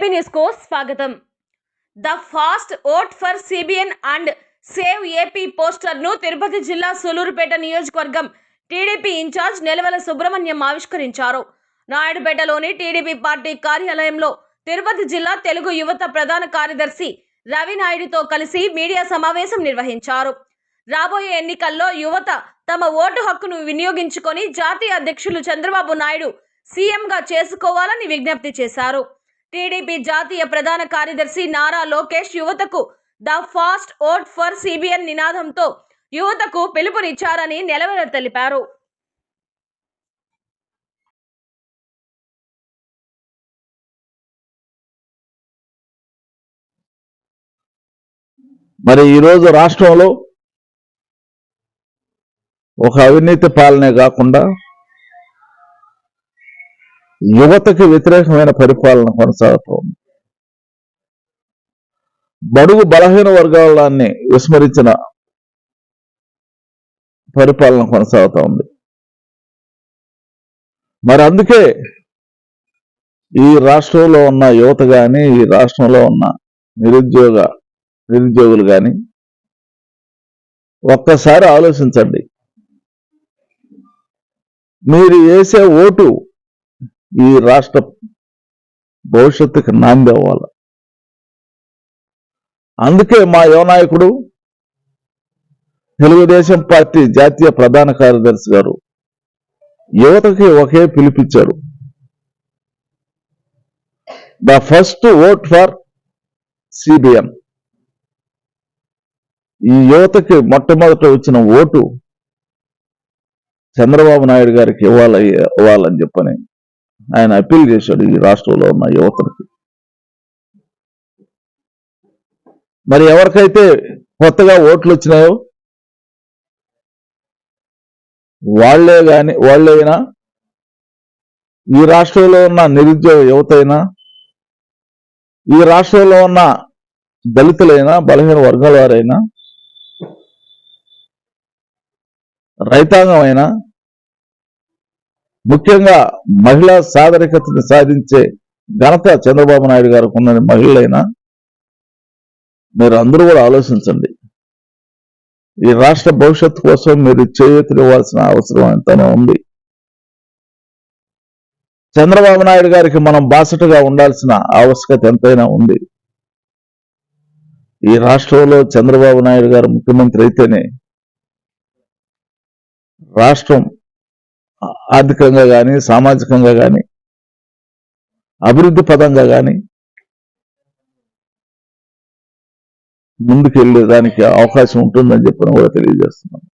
న్యూస్కు స్వాగతం. The first vote for CBN and save AP పోస్టర్ను తిరుపతి జిల్లా సూలూరుపేట నియోజకవర్గం టీడీపీ ఇన్ఛార్జ్ నెలవల సుబ్రహ్మణ్యం ఆవిష్కరించారు. నాయుడుపేటలోని టీడీపీ పార్టీ కార్యాలయంలో తిరుపతి జిల్లా తెలుగు యువత ప్రధాన కార్యదర్శి రవి నాయుడుతో కలిసి మీడియా సమావేశం నిర్వహించారు. రాబోయే ఎన్నికల్లో యువత తమ ఓటు హక్కును వినియోగించుకొని జాతీయ అధ్యక్షులు చంద్రబాబు నాయుడు సీఎంగా చేసుకోవాలని విజ్ఞప్తి చేశారు. టీడీపీ జాతీయ ప్రధాన కార్యదర్శి నారా లోకేష్ యువతకు the first vote for CBN నినాదంతో యువతకు పిలుపునిచ్చారని నెలవెల తెలిపారు. మరి ఈరోజు రాష్ట్రంలో ఒక అవినీతి పాలనే కాకుండా యువతకి వ్యతిరేకమైన పరిపాలన కొనసాగుతోంది. బడుగు బలహీన వర్గాలని విస్మరించిన పరిపాలన కొనసాగుతూ ఉంది మరి అందుకే ఈ రాష్ట్రంలో ఉన్న యువత కానీ ఈ రాష్ట్రంలో ఉన్న నిరుద్యోగ నిరుద్యోగులు కానీ ఒక్కసారి ఆలోచించండి. మీరు వేసే ఓటు ఈ రాష్ట్ర భవిష్యత్తుకి నాంది అవ్వాలి. అందుకే మా యువనాయకుడు తెలుగుదేశం పార్టీ జాతీయ ప్రధాన కార్యదర్శి గారు యువతకి ఒకే పిలిపించారు the first vote for CBN. ఈ యువతకి మొట్టమొదట వచ్చిన ఓటు చంద్రబాబు నాయుడు గారికి ఇవ్వాలి ఇవ్వాలని చెప్పని ఆయన అప్పీల్ చేశాడు ఈ రాష్ట్రంలో ఉన్న యువతకి మరి ఎవరికైతే కొత్తగా ఓట్లు వచ్చినాయో వాళ్ళే కానీ వాళ్ళైనా ఈ రాష్ట్రంలో ఉన్న నిరుద్యోగ యువతైనా ఈ రాష్ట్రంలో ఉన్న దళితులైనా బలహీన వర్గాల వారైనా రైతాంగం అయినా ముఖ్యంగా మహిళా సాధరికతను సాధించే ఘనత చంద్రబాబు నాయుడు గారికి ఉన్న మహిళలైనా మీరు అందరూ కూడా ఆలోచించండి. ఈ రాష్ట్ర భవిష్యత్తు కోసం మీరు చేయూతనివ్వాల్సిన అవసరం ఎంతనో ఉంది. చంద్రబాబు నాయుడు గారికి మనం బాసటగా ఉండాల్సిన ఆవశ్యకత ఎంతైనా ఉంది. ఈ రాష్ట్రంలో చంద్రబాబు నాయుడు గారు ముఖ్యమంత్రి అయితేనే రాష్ట్రం ఆర్థికంగా కానీ సామాజికంగా కానీ అభివృద్ధి పదంగా కానీ ముందుకెళ్ళేదానికి అవకాశం ఉంటుందని చెప్పి కూడా తెలియజేస్తున్నాను.